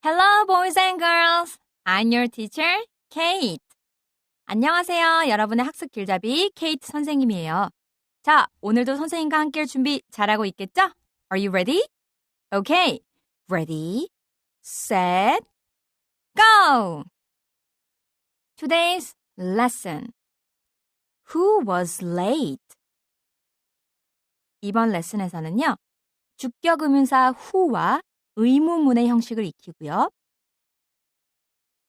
Hello, boys and girls. I'm your teacher, Kate. 안녕하세요. 여러분의 학습 길잡이 케이트 선생님이에요. 자, 오늘도 선생님과 함께 할 준비 잘하고 있겠죠? Are you ready? Okay. Ready, set, go! Today's lesson. Who was late? 이번 레슨에서는요. 주격 의문사 who와 의문문의 형식을 익히고요.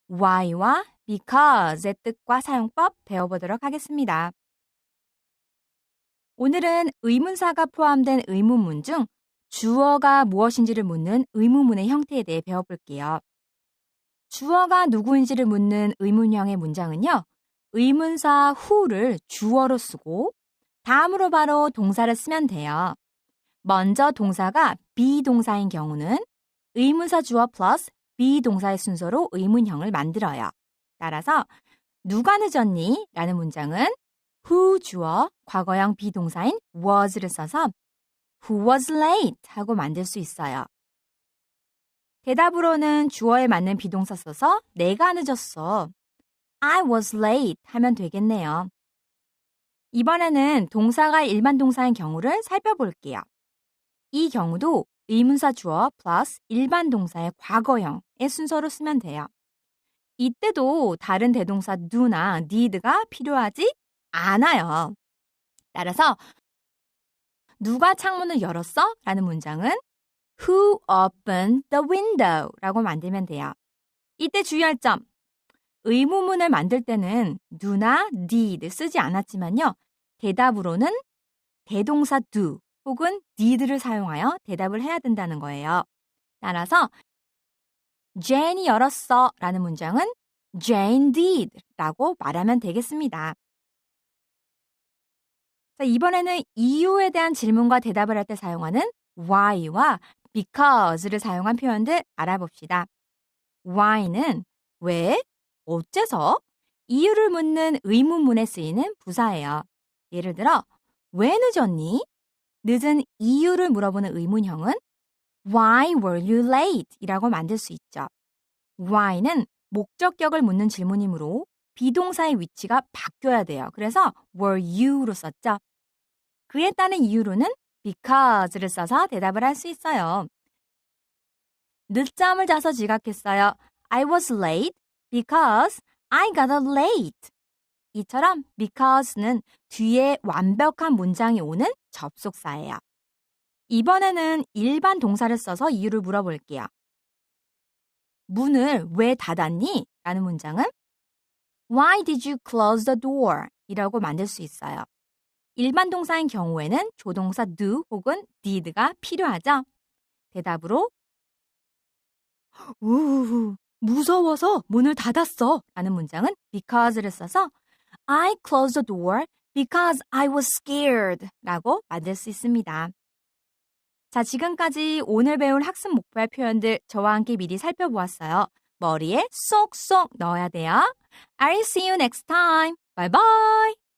why와 because의 뜻과 사용법 배워보도록 하겠습니다. 오늘은 의문사가 포함된 의문문 중 주어가 무엇인지를 묻는 의문문의 형태에 대해 배워볼게요. 주어가 누구인지를 묻는 의문형의 문장은요. 의문사 who를 주어로 쓰고 다음으로 바로 동사를 쓰면 돼요. 먼저 동사가 비동사인 경우는 의문사 주어 플러스 비동사의 순서로 의문형을 만들어요. 따라서 누가 늦었니? 라는 문장은 who 주어 과거형 비동사인 was를 써서 who was late 하고 만들 수 있어요. 대답으로는 주어에 맞는 비동사 써서 내가 늦었어. I was late 하면 되겠네요. 이번에는 동사가 일반 동사인 경우를 살펴볼게요. 이 경우도 의문사 주어 플러스 일반 동사의 과거형의 순서로 쓰면 돼요. 이때도 다른 대동사 do나 need가 필요하지 않아요. 따라서 누가 창문을 열었어? 라는 문장은 Who opened the window? 라고 만들면 돼요. 이때 주의할 점. 의문문을 만들 때는 do나 did 쓰지 않았지만요. 대답으로는 대동사 do 혹은 did를 사용하여 대답을 해야 된다는 거예요. 따라서 Jane이 열었어 라는 문장은 Jane did 라고 말하면 되겠습니다. 자, 이번에는 이유에 대한 질문과 대답을 할 때 사용하는 why와 because를 사용한 표현들 알아봅시다. why는 왜, 어째서, 이유를 묻는 의문문에 쓰이는 부사예요. 예를 들어, 왜 늦었니? 늦은 이유를 물어보는 의문형은 Why were you late? 이라고 만들 수 있죠. why는 목적격을 묻는 질문이므로 비동사의 위치가 바뀌어야 돼요. 그래서 were you로 썼죠. 그에 따른 이유로는 because를 써서 대답을 할 수 있어요. 늦잠을 자서 지각했어요. I was late because I got late. 이처럼 because는 뒤에 완벽한 문장이 오는 접속사예요. 이번에는 일반 동사를 써서 이유를 물어볼게요. 문을 왜 닫았니? 라는 문장은 Why did you close the door? 이라고 만들 수 있어요. 일반 동사인 경우에는 조동사 do 혹은 did가 필요하죠. 대답으로 우우 무서워서 문을 닫았어 라는 문장은 because를 써서 I closed the door because I was scared 라고 만들 수 있습니다. 자, 지금까지 오늘 배울 학습 목표의 표현들 저와 함께 미리 살펴보았어요. 머리에 쏙쏙 넣어야 돼요. I'll see you next time. Bye bye.